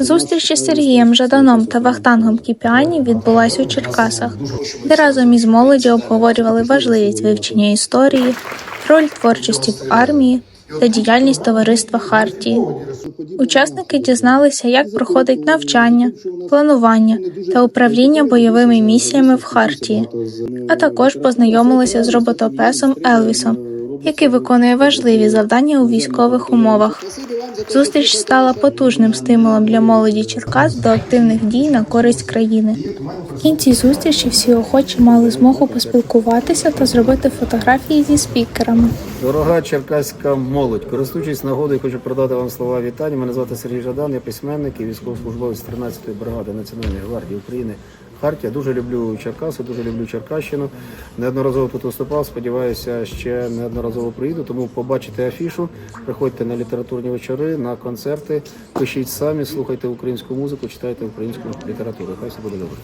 Зустріч із Сергієм Жаданом та Вахтангом Кіпіані відбулася у Черкасах, де разом із молоді обговорювали важливість вивчення історії, роль творчості в армії та діяльність товариства Хартії. Учасники дізналися, як проходить навчання, планування та управління бойовими місіями в Хартії, а також познайомилися з роботопесом Елвісом, який виконує важливі завдання у військових умовах. Зустріч стала потужним стимулом для молоді Черкас до активних дій на користь країни. В кінці зустрічі всі охочі мали змогу поспілкуватися та зробити фотографії зі спікерами. Дорога черкаська молодь, користуючись нагодою, хочу продати вам слова вітання. Мене звати Сергій Жадан, я письменник і військовослужбовець 13-ї бригади Національної гвардії України. Хартія. Дуже люблю Черкаси, дуже люблю Черкащину. Неодноразово тут виступав. Сподіваюся, ще неодноразово приїду. Тому побачите афішу, приходьте на літературні вечори, на концерти, пишіть самі, слухайте українську музику, читайте українську літературу. Хай все буде добре.